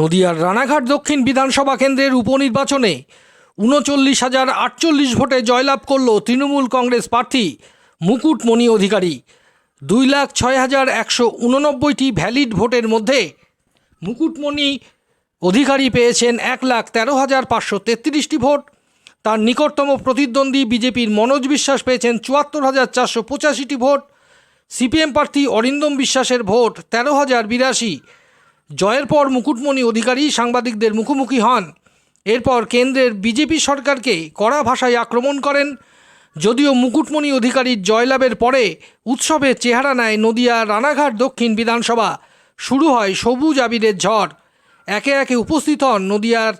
নদিয়ার রানাঘাট দক্ষিণ বিধানসভা কেন্দ্রের উপনির্বাচনে উনচল্লিশ হাজার আটচল্লিশ ভোটে জয়লাভ করল তৃণমূল কংগ্রেস প্রার্থী মুকুটমণি অধিকারী। দুই লাখ ছয় হাজার একশো উননব্বইটি ভ্যালিড ভোটের মধ্যে মুকুটমণি অধিকারী পেয়েছেন এক লাখ তেরো হাজার পাঁচশো তেত্রিশটি ভোট। তার নিকটতম প্রতিদ্বন্দ্বী বিজেপির মনোজ বিশ্বাস পেয়েছেন চুয়াত্তর হাজার চারশো পঁচাশিটি ভোট। সিপিএম প্রার্থী অরিন্দম বিশ্বাসের ভোট তেরো হাজার বিরাশি। জয়ের পর মুকুটমণি অধিকারী সাংবাদিকদের মুখোমুখি হন। এরপর কেন্দ্রের বিজেপি সরকারকে কড়া ভাষায় আক্রমণ করেন। যদিও মুকুটমণি অধিকারীর জয়লাভের পরে উৎসবের চেহারা নেয় নদিয়া রানাঘাট দক্ষিণ বিধানসভা। শুরু হয় সবুজ আবিরের ঝড়। একে একে উপস্থিত হন নদিয়ার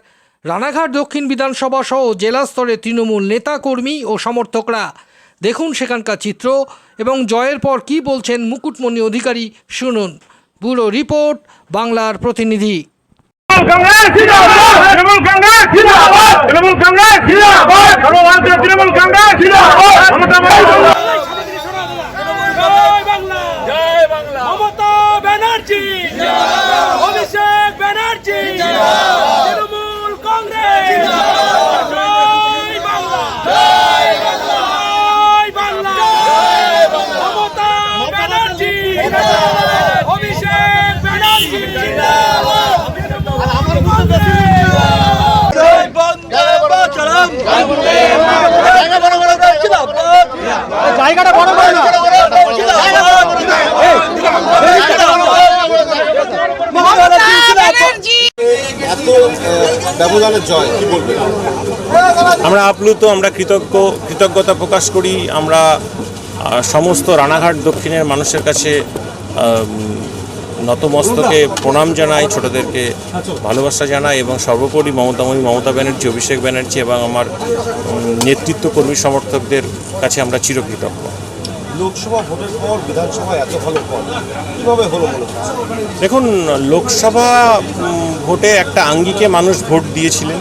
রানাঘাট দক্ষিণ বিধানসভা সহ জেলা স্তরে তৃণমূল নেতাকর্মী ও সমর্থকরা। দেখুন সেখানকার চিত্র এবং জয়ের পর কি বলছেন মুকুটমণি অধিকারী, শুনুন। ব্যুরো রিপোর্ট বাংলার প্রতিনিধি। তৃণমূল কংগ্রেস জিন্দাবাদ! তৃণমূল কংগ্রেস জিন্দাবাদ তৃণমূল কংগ্রেস জিন্দাবাদ সর্বভারতীয় তৃণমূল কংগ্রেস জিন্দাবাদ মমতা বন্দ্যোপাধ্যায় জয় বাংলা জয় বাংলা মমতা ব্যানার্জি অভিষেক ব্যানার্জি তৃণমূল কংগ্রেস জয় বাংলা জয় বাংলা মমতা ব্যানার্জি অভিষেক ব্যানার্জি আমার জয় বন্দে মাতরম আমরা আপ্লুত আমরা কৃতজ্ঞ কৃতজ্ঞতা প্রকাশ করি। আমরা সমস্ত রানাঘাট দক্ষিণের মানুষের কাছে নতমস্তকে প্রণাম জানাই ছোটদেরকে ভালোবাসা জানাই এবং সর্বোপরি মমতাময়ী মমতা ব্যানার্জি অভিষেক ব্যানার্জি এবং আমার নেতৃত্ব কর্মী সমর্থকদের কাছে আমরা চিরকৃতজ্ঞ। লোকসভা ভোটের পর বিধানসভায় এত ভালো ফল কীভাবে হলো দেখুন লোকসভা ভোটে একটা আঙ্গিকে মানুষ ভোট দিয়েছিলেন।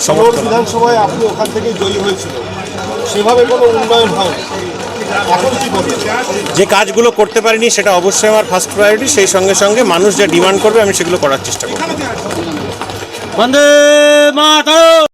শহর সমর্থন বিধানসভায় আপনি ওখান থেকে জয়ী হয়েছিল। সেভাবে কোনো উন্নয়ন হয়নি। বলবেন? যে কাজগুলো করতে পারিনি সেটা অবশ্যই আমার ফার্স্ট প্রায়োরিটি সেই সঙ্গে সঙ্গে মানুষ যা ডিমান্ড করবে আমি সেগুলো করার চেষ্টা করব। বন্দে